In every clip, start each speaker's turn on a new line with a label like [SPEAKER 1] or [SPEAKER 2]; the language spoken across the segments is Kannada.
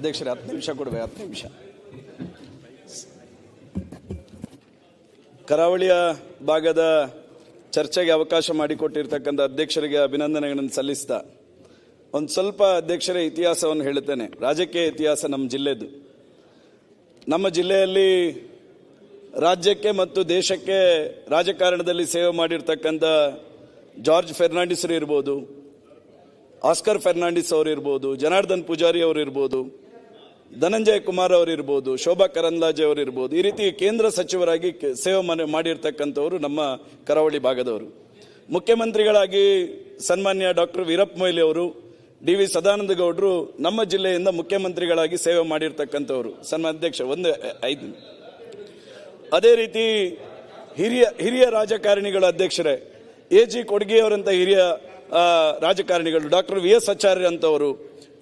[SPEAKER 1] ಅಧ್ಯಕ್ಷರೇ, ಹತ್ತು ನಿಮಿಷ ಕೊಡುವೆ, ಹತ್ತು ನಿಮಿಷ. ಕರಾವಳಿಯ ಭಾಗದ ಚರ್ಚೆಗೆ ಅವಕಾಶ ಮಾಡಿಕೊಟ್ಟಿರ್ತಕ್ಕಂಥ ಅಧ್ಯಕ್ಷರಿಗೆ ಅಭಿನಂದನೆಗಳನ್ನು ಸಲ್ಲಿಸ್ತಾ, ಒಂದು ಸ್ವಲ್ಪ ಅಧ್ಯಕ್ಷರ ಇತಿಹಾಸವನ್ನು ಹೇಳುತ್ತೇನೆ. ರಾಜಕೀಯ ಇತಿಹಾಸ ನಮ್ಮ ಜಿಲ್ಲೆದು. ನಮ್ಮ ಜಿಲ್ಲೆಯಲ್ಲಿ ರಾಜ್ಯಕ್ಕೆ ಮತ್ತು ದೇಶಕ್ಕೆ ರಾಜಕಾರಣದಲ್ಲಿ ಸೇವೆ ಮಾಡಿರ್ತಕ್ಕಂಥ ಜಾರ್ಜ್ ಫೆರ್ನಾಂಡಿಸರು ಇರ್ಬೋದು, ಆಸ್ಕರ್ ಫೆರ್ನಾಂಡಿಸ್ ಅವರು ಇರ್ಬೋದು, ಜನಾರ್ದನ್ ಪೂಜಾರಿ ಅವರು ಇರ್ಬೋದು ಧನಂಜಯ ಕುಮಾರ್ ಅವರಿರ್ಬೋದು ಶೋಭಾ ಕರಂದ್ಲಾಜೆ ಅವರಿರ್ಬೋದು ಈ ರೀತಿ ಕೇಂದ್ರ ಸಚಿವರಾಗಿ ಸೇವೆ ಮನೆ ಮಾಡಿರ್ತಕ್ಕಂಥವರು ನಮ್ಮ ಕರಾವಳಿ ಭಾಗದವರು. ಮುಖ್ಯಮಂತ್ರಿಗಳಾಗಿ ಸನ್ಮಾನ್ಯ ಡಾಕ್ಟರ್ ವೀರಪ್ಪ ಮೊಯ್ಲಿ ಅವರು ಡಿ ವಿ ಸದಾನಂದ ಗೌಡರು ನಮ್ಮ ಜಿಲ್ಲೆಯಿಂದ ಮುಖ್ಯಮಂತ್ರಿಗಳಾಗಿ ಸೇವೆ ಮಾಡಿರ್ತಕ್ಕಂಥವರು. ಸನ್ಮಾನ್ಯ ಅಧ್ಯಕ್ಷ ಒಂದು ಐದು ಅದೇ ರೀತಿ ಹಿರಿಯ ಹಿರಿಯ ರಾಜಕಾರಣಿಗಳ ಅಧ್ಯಕ್ಷರೇ ಎ ಜಿ ಕೊಡ್ಗೆಯವರಂತ ಹಿರಿಯ ರಾಜಕಾರಣಿಗಳು ಡಾಕ್ಟರ್ ವಿ ಎಸ್ ಆಚಾರ್ಯ ಅಂತವರು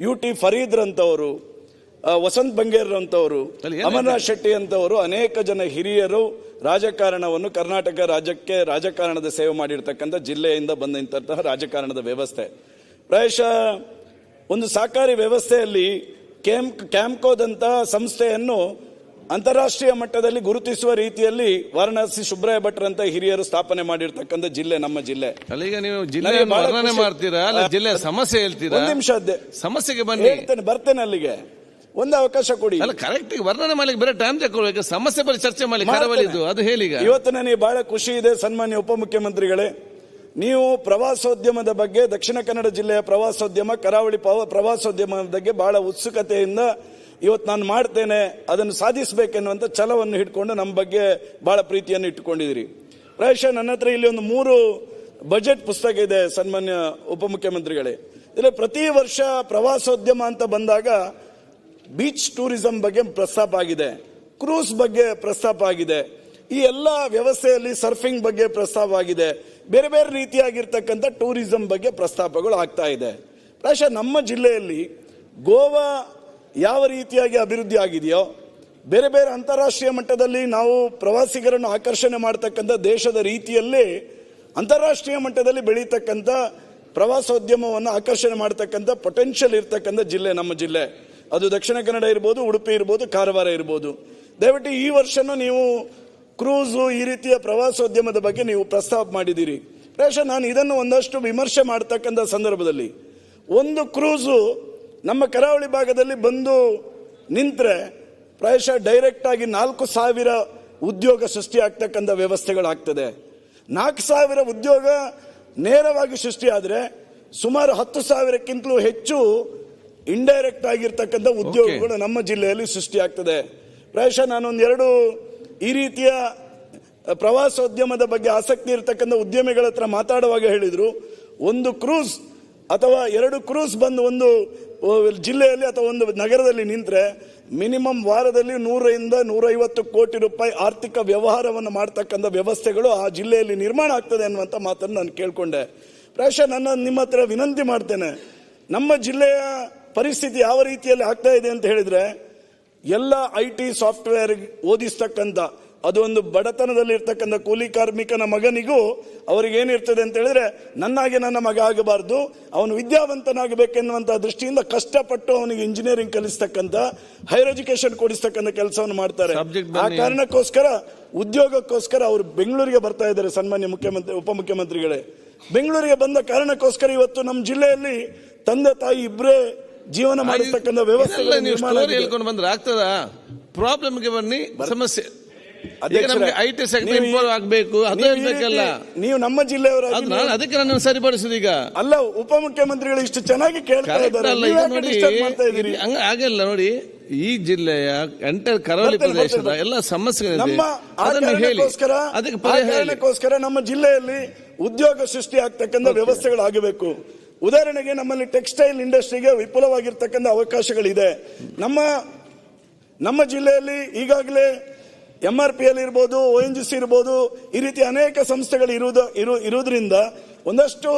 [SPEAKER 1] ಯು ಟಿ ಫರೀದ್ ಅಂತವರು ಆ, ವಸಂತ್ ಬಂಗೇರ್ ಅಂತವರು ಅಮರನಾಥ್ ಶೆಟ್ಟಿ ಅಂತವರು ಅನೇಕ ಜನ ಹಿರಿಯರು ರಾಜಕಾರಣವನ್ನು ಕರ್ನಾಟಕ ರಾಜ್ಯಕ್ಕೆ ರಾಜಕಾರಣದ ಸೇವೆ ಮಾಡಿರ್ತಕ್ಕಂಥ ಜಿಲ್ಲೆಯಿಂದ ಬಂದಂತಹ ರಾಜಕಾರಣದ ವ್ಯವಸ್ಥೆ. ಪ್ರಾಯಶಃ ಒಂದು ಸಹಕಾರಿ ವ್ಯವಸ್ಥೆಯಲ್ಲಿ ಕ್ಯಾಂಪ್ ಕ್ಯಾಂಪ್ಕೋದಂತ ಸಂಸ್ಥೆಯನ್ನು ಅಂತಾರಾಷ್ಟ್ರೀಯ ಮಟ್ಟದಲ್ಲಿ ಗುರುತಿಸುವ ರೀತಿಯಲ್ಲಿ ವಾರಣಾಸಿ ಸುಬ್ರಾಯ ಭಟ್ರಂತ ಹಿರಿಯರು ಸ್ಥಾಪನೆ ಮಾಡಿರ್ತಕ್ಕಂಥ ಜಿಲ್ಲೆ ನಮ್ಮ ಜಿಲ್ಲೆ.
[SPEAKER 2] ಈಗ ನೀವು ಜಿಲ್ಲೆ ಮಾಡ್ತೀರಾ? ಜಿಲ್ಲೆ ಸಮಸ್ಯೆ ಹೇಳ್ತೀರಾ?
[SPEAKER 1] ನಿಮಿಷ ಅದೇ.
[SPEAKER 2] ಸಮಸ್ಯೆಗೆ ಬನ್ನಿ.
[SPEAKER 1] ಹೇಳ್ತೇನೆ ಬರ್ತೇನೆ ಅಲ್ಲಿಗೆ. ಒಂದು ಅವಕಾಶ ಕೊಡಿ.
[SPEAKER 2] ಅಲ್ಲ ಕರೆಕ್ಟ್ ವರ್ಣನೆ ಮಾಡಲಿಕ್ಕೆ ಬೇರೆ ಟೈಮ್ ತಗೊಳ್ಬೇಕು ಸಮಸ್ಯೆ ಬರೀ ಚರ್ಚೆ ಮಾಡಲಿಕ್ಕೆ ಅದು ಹೇಳಿ ಈಗ
[SPEAKER 1] ಇವತ್ತು ನನಗೆ ಬಹಳ ಖುಷಿ ಇದೆ ಸನ್ಮಾನ್ಯ ಉಪಮುಖ್ಯಮಂತ್ರಿಗಳೇ. ನೀವು ಪ್ರವಾಸೋದ್ಯಮದ ಬಗ್ಗೆ ದಕ್ಷಿಣ ಕನ್ನಡ ಜಿಲ್ಲೆಯ ಪ್ರವಾಸೋದ್ಯಮ ಕರಾವಳಿ ಪ್ರವಾಸೋದ್ಯಮ ಪ್ರವಾಸೋದ್ಯಮದ ಬಗ್ಗೆ ಬಹಳ ಉತ್ಸುಕತೆಯಿಂದ ಇವತ್ತು ನಾನು ಮಾಡ್ತೇನೆ. ಅದನ್ನು ಸಾಧಿಸಬೇಕೆನ್ನುವಂಥ ಛಲವನ್ನು ಹಿಡ್ಕೊಂಡು ನಮ್ಮ ಬಗ್ಗೆ ಬಹಳ ಪ್ರೀತಿಯನ್ನು ಇಟ್ಟುಕೊಂಡಿದ್ದೀರಿ. ಪ್ರಾಯಶಃ ನನ್ನ ಹತ್ರ ಇಲ್ಲಿ ಒಂದು ಮೂರು ಬಜೆಟ್ ಪುಸ್ತಕ ಇದೆ ಸನ್ಮಾನ್ಯ ಉಪಮುಖ್ಯಮಂತ್ರಿಗಳೇ. ಇಲ್ಲಿ ಪ್ರತಿ ವರ್ಷ ಪ್ರವಾಸೋದ್ಯಮ ಅಂತ ಬಂದಾಗ ಬೀಚ್ ಟೂರಿಸಂ ಬಗ್ಗೆ ಪ್ರಸ್ತಾಪ ಆಗಿದೆ, ಕ್ರೂಸ್ ಬಗ್ಗೆ ಪ್ರಸ್ತಾಪ ಆಗಿದೆ, ಈ ಎಲ್ಲ ವ್ಯವಸ್ಥೆಯಲ್ಲಿ ಸರ್ಫಿಂಗ್ ಬಗ್ಗೆ ಪ್ರಸ್ತಾಪ ಆಗಿದೆ, ಬೇರೆ ಬೇರೆ ರೀತಿಯಾಗಿರ್ತಕ್ಕಂಥ ಟೂರಿಸಂ ಬಗ್ಗೆ ಪ್ರಸ್ತಾಪಗಳು ಆಗ್ತಾ ಇದೆ. ಪ್ರಾಯಶಃ ನಮ್ಮ ಜಿಲ್ಲೆಯಲ್ಲಿ ಗೋವಾ ಯಾವ ರೀತಿಯಾಗಿ ಅಭಿವೃದ್ಧಿ ಆಗಿದೆಯೋ, ಬೇರೆ ಬೇರೆ ಅಂತಾರಾಷ್ಟ್ರೀಯ ಮಟ್ಟದಲ್ಲಿ ನಾವು ಪ್ರವಾಸಿಗರನ್ನು ಆಕರ್ಷಣೆ ಮಾಡ್ತಕ್ಕಂಥ ದೇಶದ ರೀತಿಯಲ್ಲೇ ಅಂತಾರಾಷ್ಟ್ರೀಯ ಮಟ್ಟದಲ್ಲಿ ಬೆಳೀತಕ್ಕಂಥ ಪ್ರವಾಸೋದ್ಯಮವನ್ನು ಆಕರ್ಷಣೆ ಮಾಡ್ತಕ್ಕಂಥ ಪೊಟೆನ್ಷಿಯಲ್ ಇರ್ತಕ್ಕಂಥ ಜಿಲ್ಲೆ ನಮ್ಮ ಜಿಲ್ಲೆ. ಅದು ದಕ್ಷಿಣ ಕನ್ನಡ ಇರ್ಬೋದು, ಉಡುಪಿ ಇರ್ಬೋದು, ಕಾರವಾರ ಇರ್ಬೋದು. ದಯವಿಟ್ಟು ಈ ವರ್ಷನೂ ನೀವು ಕ್ರೂಸು ಈ ರೀತಿಯ ಪ್ರವಾಸೋದ್ಯಮದ ಬಗ್ಗೆ ನೀವು ಪ್ರಸ್ತಾಪ ಮಾಡಿದ್ದೀರಿ. ಪ್ರಾಯಶಃ ನಾನು ಇದನ್ನು ಒಂದಷ್ಟು ವಿಮರ್ಶೆ ಮಾಡ್ತಕ್ಕಂಥ ಸಂದರ್ಭದಲ್ಲಿ. ಒಂದು ಕ್ರೂಸು ನಮ್ಮ ಕರಾವಳಿ ಭಾಗದಲ್ಲಿ ಬಂದು ನಿಂತರೆ ಪ್ರಾಯಶಃ ಡೈರೆಕ್ಟ್ ಆಗಿ ನಾಲ್ಕು ಸಾವಿರ ಉದ್ಯೋಗ ಸೃಷ್ಟಿಯಾಗ್ತಕ್ಕಂಥ ವ್ಯವಸ್ಥೆಗಳಾಗ್ತದೆ. ನಾಲ್ಕು ಸಾವಿರ ಉದ್ಯೋಗ ನೇರವಾಗಿ ಸೃಷ್ಟಿಯಾದರೆ ಸುಮಾರು ಹತ್ತು ಸಾವಿರಕ್ಕಿಂತಲೂ ಹೆಚ್ಚು ಇಂಡೈರೆಕ್ಟ್ ಆಗಿರ್ತಕ್ಕಂಥ ಉದ್ಯೋಗಗಳು ನಮ್ಮ ಜಿಲ್ಲೆಯಲ್ಲಿ ಸೃಷ್ಟಿಯಾಗ್ತದೆ ಪ್ರಾಯಶಃ ನಾನೊಂದು ಎರಡು ಈ ರೀತಿಯ ಪ್ರವಾಸೋದ್ಯಮದ ಬಗ್ಗೆ ಆಸಕ್ತಿ ಇರತಕ್ಕಂಥ ಉದ್ಯಮಿಗಳ ಹತ್ರ ಮಾತಾಡುವಾಗ ಹೇಳಿದ್ರು. ಒಂದು ಕ್ರೂಸ್ ಅಥವಾ ಎರಡು ಕ್ರೂಸ್ ಬಂದು ಒಂದು ಜಿಲ್ಲೆಯಲ್ಲಿ ಅಥವಾ ಒಂದು ನಗರದಲ್ಲಿ ನಿಂತರೆ ಮಿನಿಮಮ್ ವಾರದಲ್ಲಿ ನೂರರಿಂದ ನೂರೈವತ್ತು ಕೋಟಿ ರೂಪಾಯಿ ಆರ್ಥಿಕ ವ್ಯವಹಾರವನ್ನು ಮಾಡ್ತಕ್ಕಂಥ ವ್ಯವಸ್ಥೆಗಳು ಆ ಜಿಲ್ಲೆಯಲ್ಲಿ ನಿರ್ಮಾಣ ಆಗ್ತದೆ ಅನ್ನುವಂಥ ಮಾತನ್ನು ನಾನು ಕೇಳಿಕೊಂಡೆ. ಪ್ರಾಯಶಃ ನನ್ನ ನಿಮ್ಮ ಹತ್ರ ವಿನಂತಿ ಮಾಡ್ತೇನೆ. ನಮ್ಮ ಜಿಲ್ಲೆಯ ಪರಿಸ್ಥಿತಿ ಯಾವ ರೀತಿಯಲ್ಲಿ ಆಗ್ತಾ ಇದೆ ಅಂತ ಹೇಳಿದ್ರೆ ಎಲ್ಲ ಐ ಟಿ ಸಾಫ್ಟ್ವೇರ್ ಓದಿಸ್ತಕ್ಕಂಥ ಅದು ಒಂದು ಬಡತನದಲ್ಲಿ ಇರ್ತಕ್ಕಂಥ ಕೂಲಿ ಕಾರ್ಮಿಕನ ಮಗನಿಗೂ ಅವರಿಗೆ ಏನಿರ್ತದೆ ಅಂತ ಹೇಳಿದ್ರೆ ನನ್ನಾಗೆ ನನ್ನ ಮಗ ಆಗಬಾರ್ದು ಅವನು ವಿದ್ಯಾವಂತನಾಗಬೇಕೆನ್ನುವಂಥ ದೃಷ್ಟಿಯಿಂದ ಕಷ್ಟಪಟ್ಟು ಅವನಿಗೆ ಇಂಜಿನಿಯರಿಂಗ್ ಕಲಿಸ್ತಕ್ಕಂಥ ಹೈಯರ್ ಎಜುಕೇಶನ್ ಕೊಡಿಸ್ತಕ್ಕಂಥ ಕೆಲಸವನ್ನು ಮಾಡ್ತಾರೆ. ಆ ಕಾರಣಕ್ಕೋಸ್ಕರ ಉದ್ಯೋಗಕ್ಕೋಸ್ಕರ ಅವರು ಬೆಂಗಳೂರಿಗೆ ಬರ್ತಾ ಇದ್ದಾರೆ ಸನ್ಮಾನ್ಯ ಮುಖ್ಯಮಂತ್ರಿ ಉಪಮುಖ್ಯಮಂತ್ರಿಗಳೇ. ಬೆಂಗಳೂರಿಗೆ ಬಂದ ಕಾರಣಕ್ಕೋಸ್ಕರ ಇವತ್ತು ನಮ್ಮ ಜಿಲ್ಲೆಯಲ್ಲಿ ತಂದೆ ತಾಯಿ ಇಬ್ಬರೇ ಜೀವನ ಮಾಡಿರ್ತಕ್ಕಂಥ ವ್ಯವಸ್ಥೆ
[SPEAKER 2] ಸ್ಟೋರಿ ಹೇಳ್ಕೊಂಡು ಬಂದ್ರೆ ಆಗ್ತದ? ಪ್ರಾಬ್ಲಮ್ಗೆ ಬನ್ನಿ ಸಮಸ್ಯೆ. ಈಗ ನಮ್ಗೆ ಐ ಟಿ ಸೆಕ್ಟರ್ ಆಗ್ಬೇಕು ಅದು ಹೇಳ್ಬೇಕಲ್ಲ.
[SPEAKER 1] ನೀವು ನಮ್ಮ
[SPEAKER 2] ಜಿಲ್ಲೆಯವರು ಅದಕ್ಕೆ ನಾನು ಸರಿಪಡಿಸುದು ಈಗ.
[SPEAKER 1] ಅಲ್ಲ ಉಪಮುಖ್ಯಮಂತ್ರಿಗಳು ಇಷ್ಟು ಚೆನ್ನಾಗಿ ಕೇಳ್ತಾ ಇದ್ದಾರೆ.
[SPEAKER 2] ನೋಡಿ ಆಗಿಲ್ಲ ನೋಡಿ ಈ ಜಿಲ್ಲೆಯ ಎಂಟರ್ ಕರಾವಳಿ ಪ್ರದೇಶದ. ಎಲ್ಲ ಸಮಸ್ಯೆಗಳಿಗೋಸ್ಕರ
[SPEAKER 1] ನಮ್ಮ ಜಿಲ್ಲೆಯಲ್ಲಿ ಉದ್ಯೋಗ ಸೃಷ್ಟಿ ಆಗ್ತಕ್ಕಂಥ ವ್ಯವಸ್ಥೆಗಳಾಗಬೇಕು. ಉದಾಹರಣೆಗೆ ನಮ್ಮಲ್ಲಿ ಟೆಕ್ಸ್ಟೈಲ್ ಇಂಡಸ್ಟ್ರಿಗೆ ವಿಪುಲವಾಗಿರ್ತಕ್ಕಂಥ ಅವಕಾಶಗಳಿದೆ. ನಮ್ಮ ನಮ್ಮ ಜಿಲ್ಲೆಯಲ್ಲಿ ಈಗಾಗಲೇ ಎಂ ಆರ್ ಪಿ ಎಲ್ ಇರ್ಬೋದು ಒ ಎನ್ ಜಿ ಸಿ ಇರ್ಬೋದು ಈ ರೀತಿ ಅನೇಕ ಸಂಸ್ಥೆಗಳು ಇರುವುದು ಇರು ಇರುವುದರಿಂದ ಒಂದಷ್ಟು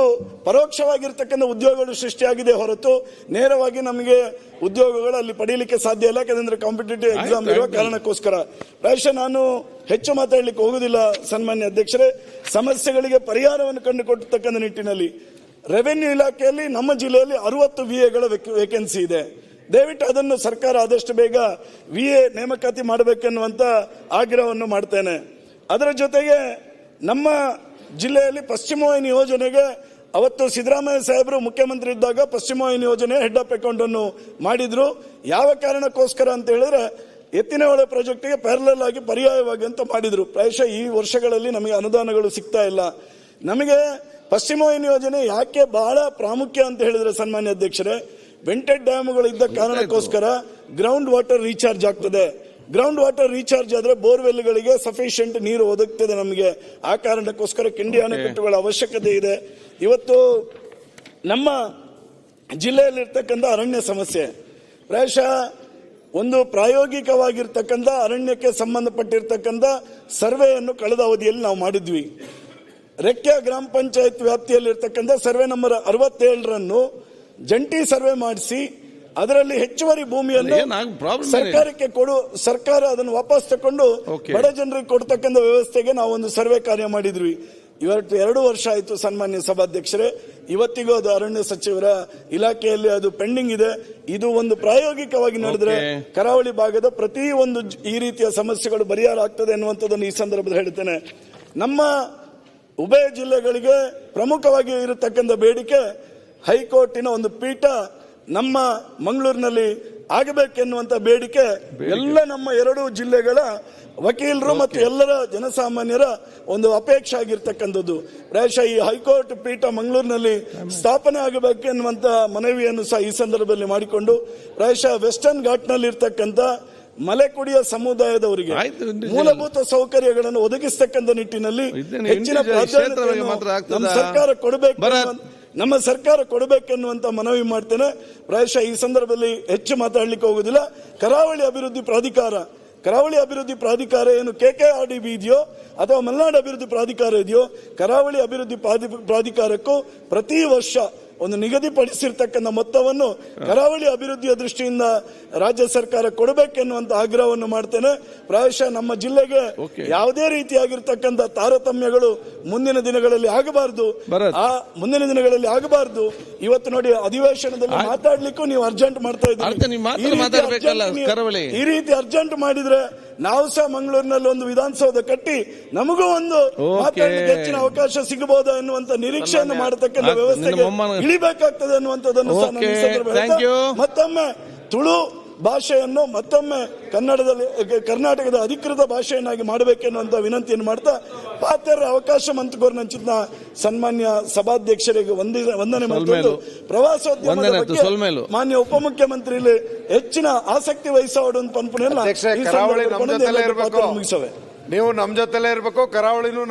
[SPEAKER 1] ಪರೋಕ್ಷವಾಗಿರ್ತಕ್ಕಂಥ ಉದ್ಯೋಗಗಳು ಸೃಷ್ಟಿಯಾಗಿದೆ ಹೊರತು ನೇರವಾಗಿ ನಮಗೆ ಉದ್ಯೋಗಗಳು ಅಲ್ಲಿ ಪಡೀಲಿಕ್ಕೆ ಸಾಧ್ಯ ಇಲ್ಲ. ಯಾಕಂದ್ರೆ ಕಾಂಪಿಟೇಟಿವ್ ಎಕ್ಸಾಮ್ ಇರುವ ಕಾರಣಕ್ಕೋಸ್ಕರ. ಪ್ರಾಯಶಃ ನಾನು ಹೆಚ್ಚು ಮಾತಾಡಲಿಕ್ಕೆ ಹೋಗುದಿಲ್ಲ ಸನ್ಮಾನ್ಯ ಅಧ್ಯಕ್ಷರೇ. ಸಮಸ್ಯೆಗಳಿಗೆ ಪರಿಹಾರವನ್ನು ಕಂಡುಕೊಡ್ತಕ್ಕಂಥ ನಿಟ್ಟಿನಲ್ಲಿ. ರೆವೆನ್ಯೂ ಇಲಾಖೆಯಲ್ಲಿ ನಮ್ಮ ಜಿಲ್ಲೆಯಲ್ಲಿ ಅರವತ್ತು ವಿ ಎಗಳ ವೇಕೆನ್ಸಿ ಇದೆ. ದಯವಿಟ್ಟು ಅದನ್ನು ಸರ್ಕಾರ ಆದಷ್ಟು ಬೇಗ ವಿ ಎ ನೇಮಕಾತಿ ಮಾಡಬೇಕೆನ್ನುವಂಥ ಆಗ್ರಹವನ್ನು ಮಾಡ್ತೇನೆ. ಅದರ ಜೊತೆಗೆ ನಮ್ಮ ಜಿಲ್ಲೆಯಲ್ಲಿ ಪಶ್ಚಿಮ ವಾಹಿನಿ ಯೋಜನೆಗೆ ಅವತ್ತು ಸಿದ್ದರಾಮಯ್ಯ ಸಾಹೇಬರು ಮುಖ್ಯಮಂತ್ರಿ ಇದ್ದಾಗ ಪಶ್ಚಿಮ ವಾಹಿನಿ ಯೋಜನೆ ಹೆಡ್ ಅಕೌಂಟ್ ಅನ್ನು ಮಾಡಿದ್ರು. ಯಾವ ಕಾರಣಕ್ಕೋಸ್ಕರ ಅಂತ ಹೇಳಿದ್ರೆ ಎತ್ತಿನಹೊಳೆ ಪ್ರಾಜೆಕ್ಟ್ಗೆ ಪ್ಯಾರಲಲ್ ಆಗಿ ಪರ್ಯಾಯವಾಗಿ ಅಂತ ಮಾಡಿದ್ರು. ಪ್ರಾಯಶಃ ಈ ವರ್ಷಗಳಲ್ಲಿ ನಮಗೆ ಅನುದಾನಗಳು ಸಿಗ್ತಾ ಇಲ್ಲ. ನಮಗೆ ಪಶ್ಚಿಮ ವಾಹಿನಿ ಯೋಜನೆ ಯಾಕೆ ಬಹಳ ಪ್ರಾಮುಖ್ಯ ಅಂತ ಹೇಳಿದ್ರೆ ಸನ್ಮಾನ್ಯ ಅಧ್ಯಕ್ಷರೇ ವೆಂಟೆಡ್ ಡ್ಯಾಮ್ಗಳು ಇದ್ದ ಕಾರಣಕ್ಕೋಸ್ಕರ ಗ್ರೌಂಡ್ ವಾಟರ್ ರೀಚಾರ್ಜ್ ಆಗ್ತದೆ. ಗ್ರೌಂಡ್ ವಾಟರ್ ರೀಚಾರ್ಜ್ ಆದ್ರೆ ಬೋರ್ವೆಲ್ಗಳಿಗೆ ಸಫಿಷಿಯಂಟ್ ನೀರು ಒದಗ್ತದೆ ನಮಗೆ. ಆ ಕಾರಣಕ್ಕೋಸ್ಕರ ಕಿಂಡಿ ಅಣೆಕಟ್ಟುಗಳ ಅವಶ್ಯಕತೆ ಇದೆ. ಇವತ್ತು ನಮ್ಮ ಜಿಲ್ಲೆಯಲ್ಲಿರ್ತಕ್ಕಂಥ ಅರಣ್ಯ ಸಮಸ್ಯೆ. ಪ್ರಾಯಶಃ ಒಂದು ಪ್ರಾಯೋಗಿಕವಾಗಿರ್ತಕ್ಕಂಥ ಅರಣ್ಯಕ್ಕೆ ಸಂಬಂಧಪಟ್ಟಿರ್ತಕ್ಕಂಥ ಸರ್ವೆಯನ್ನು ಕಳೆದ ಅವಧಿಯಲ್ಲಿ ನಾವು ಮಾಡಿದ್ವಿ. ರೆಕ್ಕೆ ಗ್ರಾಮ ಪಂಚಾಯತ್ ವ್ಯಾಪ್ತಿಯಲ್ಲಿರ್ತಕ್ಕಂಥ ಸರ್ವೆ ನಂಬರ್ ಅರವತ್ತೇಳರನ್ನು ಜಂಟಿ ಸರ್ವೆ ಮಾಡಿಸಿ ಅದರಲ್ಲಿ ಹೆಚ್ಚುವರಿ ಭೂಮಿಯನ್ನು. ಸರ್ಕಾರಕ್ಕೆ ಕೊಡು ಸರ್ಕಾರ ಅದನ್ನು ವಾಪಸ್ ತಕೊಂಡು ಬಡ ಜನರಿಗೆ ಕೊಡ್ತಕ್ಕಂಥ ವ್ಯವಸ್ಥೆಗೆ ನಾವು ಒಂದು ಸರ್ವೆ ಕಾರ್ಯ ಮಾಡಿದ್ವಿ. ಇವತ್ತು ಎರಡು ವರ್ಷ ಆಯಿತು ಸನ್ಮಾನ್ಯ ಸಭಾಧ್ಯಕ್ಷರೇ. ಇವತ್ತಿಗೂ ಅದು ಅರಣ್ಯ ಸಚಿವರ ಇಲಾಖೆಯಲ್ಲಿ ಅದು ಪೆಂಡಿಂಗ್ ಇದೆ. ಇದು ಒಂದು ಪ್ರಾಯೋಗಿಕವಾಗಿ ನಡೆದ್ರೆ ಕರಾವಳಿ ಭಾಗದ ಪ್ರತಿ ಒಂದು ಈ ರೀತಿಯ ಸಮಸ್ಯೆಗಳು ಪರಿಹಾರ ಆಗ್ತದೆ ಅನ್ನುವಂಥದ್ದನ್ನು ಈ ಸಂದರ್ಭದಲ್ಲಿ ಹೇಳ್ತೇನೆ ನಮ್ಮ ಉಭಯ ಜಿಲ್ಲೆಗಳಿಗೆ ಪ್ರಮುಖವಾಗಿ ಇರತಕ್ಕಂಥ ಬೇಡಿಕೆ ಹೈಕೋರ್ಟಿನ ಒಂದು ಪೀಠ ನಮ್ಮ ಮಂಗಳೂರಿನಲ್ಲಿ ಆಗಬೇಕೆನ್ನುವಂಥ ಬೇಡಿಕೆ ಎಲ್ಲ ನಮ್ಮ ಎರಡು ಜಿಲ್ಲೆಗಳ ವಕೀಲರು ಮತ್ತು ಎಲ್ಲರ ಜನಸಾಮಾನ್ಯರ ಒಂದು ಅಪೇಕ್ಷೆ ಆಗಿರ್ತಕ್ಕಂಥದ್ದು. ಪ್ರಾಯಶಃ ಈ ಹೈಕೋರ್ಟ್ ಪೀಠ ಮಂಗಳೂರಿನಲ್ಲಿ ಸ್ಥಾಪನೆ ಆಗಬೇಕೆನ್ನುವಂಥ ಮನವಿಯನ್ನು ಸಹ ಈ ಸಂದರ್ಭದಲ್ಲಿ ಮಾಡಿಕೊಂಡು ಪ್ರಾಯಶಃ ವೆಸ್ಟರ್ನ್ ಘಾಟ್ನಲ್ಲಿ ಇರ್ತಕ್ಕಂಥ ಮಲೆಕುಡಿಯ ಸಮುದಾಯದವರಿಗೆ ಮೂಲಭೂತ ಸೌಕರ್ಯಗಳನ್ನು ಒದಗಿಸತಕ್ಕಂಥ ನಿಟ್ಟಿನಲ್ಲಿ ಹೆಚ್ಚಿನ? ನಮ್ಮ ಸರ್ಕಾರ ಕೊಡಬೇಕು ನಮ್ಮ ಸರ್ಕಾರ ಕೊಡಬೇಕೆನ್ನುವಂತ ಮನವಿ ಮಾಡ್ತೇನೆ. ಪ್ರಾಯಶಃ ಈ ಸಂದರ್ಭದಲ್ಲಿ ಹೆಚ್ಚು ಮಾತಾಡ್ಲಿಕ್ಕೆ ಹೋಗುದಿಲ್ಲ. ಕರಾವಳಿ ಅಭಿವೃದ್ಧಿ ಪ್ರಾಧಿಕಾರ ಕರಾವಳಿ ಅಭಿವೃದ್ಧಿ ಪ್ರಾಧಿಕಾರ ಏನು K K R D B ಇದೆಯೋ ಅಥವಾ ಮಲೆನಾಡು ಅಭಿವೃದ್ಧಿ ಪ್ರಾಧಿಕಾರ ಇದೆಯೋ ಕರಾವಳಿ ಅಭಿವೃದ್ಧಿ ಪ್ರಾಧಿ- ಪ್ರಾಧಿಕಾರಕ್ಕೂ ಪ್ರತಿ ವರ್ಷ ಒಂದು ನಿಗದಿಪಡಿಸಿರ್ತಕ್ಕಂಥ ಮೊತ್ತವನ್ನು ಕರಾವಳಿ ಅಭಿವೃದ್ಧಿಯ ದೃಷ್ಟಿಯಿಂದ ರಾಜ್ಯ ಸರ್ಕಾರ ಕೊಡಬೇಕೆನ್ನುವಂತ ಆಗ್ರಹವನ್ನು ಮಾಡ್ತೇನೆ. ಪ್ರಾಯಶಃ ನಮ್ಮ ಜಿಲ್ಲೆಗೆ ಯಾವುದೇ ರೀತಿಯಾಗಿರ್ತಕ್ಕಂಥ ತಾರತಮ್ಯಗಳು ಮುಂದಿನ ದಿನಗಳಲ್ಲಿ ಆಗಬಾರದು. ಆ ಮುಂದಿನ ದಿನಗಳಲ್ಲಿ ಆಗಬಾರದು. ಇವತ್ತು ನೋಡಿ ಅಧಿವೇಶನದಲ್ಲಿ ಮಾತಾಡ್ಲಿಕ್ಕೂ ನೀವು ಅರ್ಜೆಂಟ್ ಮಾಡ್ತಾ
[SPEAKER 2] ಇದ್ದೀರಿ.
[SPEAKER 1] ಈ ರೀತಿ ಅರ್ಜೆಂಟ್ ಮಾಡಿದ್ರೆ ನಾವು ಸಹ ಮಂಗಳೂರಿನಲ್ಲಿ ಒಂದು ವಿಧಾನಸೌಧ ಕಟ್ಟಿ ನಮಗೂ ಒಂದು ಮಾತಾಡಲಿಕ್ಕೆ ಹೆಚ್ಚಿನ ಅವಕಾಶ ಸಿಗಬಹುದು ಅನ್ನುವಂತ ನಿರೀಕ್ಷೆಯನ್ನು. ಮಾಡತಕ್ಕಂಥ
[SPEAKER 2] ವ್ಯವಸ್ಥೆ
[SPEAKER 1] ವ್ಯವಸ್ಥೆಗೆ ಇಳಿಬೇಕಾಗ್ತದೆ ಅನ್ನುವಂಥದ್ದನ್ನು ಸಹ ನಾನು ಈ ಸಂದರ್ಭದಲ್ಲಿ ಹೇಳ್ತಾ ಮತ್ತೊಮ್ಮೆ ತುಳು ಭಾಷೆಯನ್ನು ಮತ್ತೊಮ್ಮೆ ಕನ್ನಡದಲ್ಲಿ ಕರ್ನಾಟಕದ ಅಧಿಕೃತ ಭಾಷೆಯನ್ನಾಗಿ ಮಾಡಬೇಕೆನ್ನುವಂತ ವಿನಂತಿಯನ್ನು ಮಾಡ್ತಾ ಪಾತ್ರರ ಅವಕಾಶ ಮಂತ್ಕೋರ್ ನಂಚಿದ್ನ ಸನ್ಮಾನ್ಯ ಸಭಾಧ್ಯಕ್ಷರಿಗೆ ವಂದಿ ವಂದನೆ ಮಾಡಿಕೊಂಡು
[SPEAKER 2] ಪ್ರವಾಸೋದ್ಯಮ
[SPEAKER 1] ಪ್ರವಾಸೋದ್ಯಮದ ಬಗ್ಗೆ ಮಾನ್ಯ ಉಪಮುಖ್ಯಮಂತ್ರಿ ಹೆಚ್ಚಿನ ಆಸಕ್ತಿ ವಹಿಸೋಡು ಪನ್ಪುನೆಲ್ಲ
[SPEAKER 3] ಅಧ್ಯಕ್ಷರೇ, ಕರಾವಳಿ ನಮ್ಮ ಜೊತೆಲೇ ಇರ್ಬೇಕು.
[SPEAKER 1] ಮುಗಿಸವೆ.
[SPEAKER 3] ನೀವು ನಮ್ಮ ಜೊತೆಲೇ ಇರಬೇಕು ಕರಾವಳಿನೂ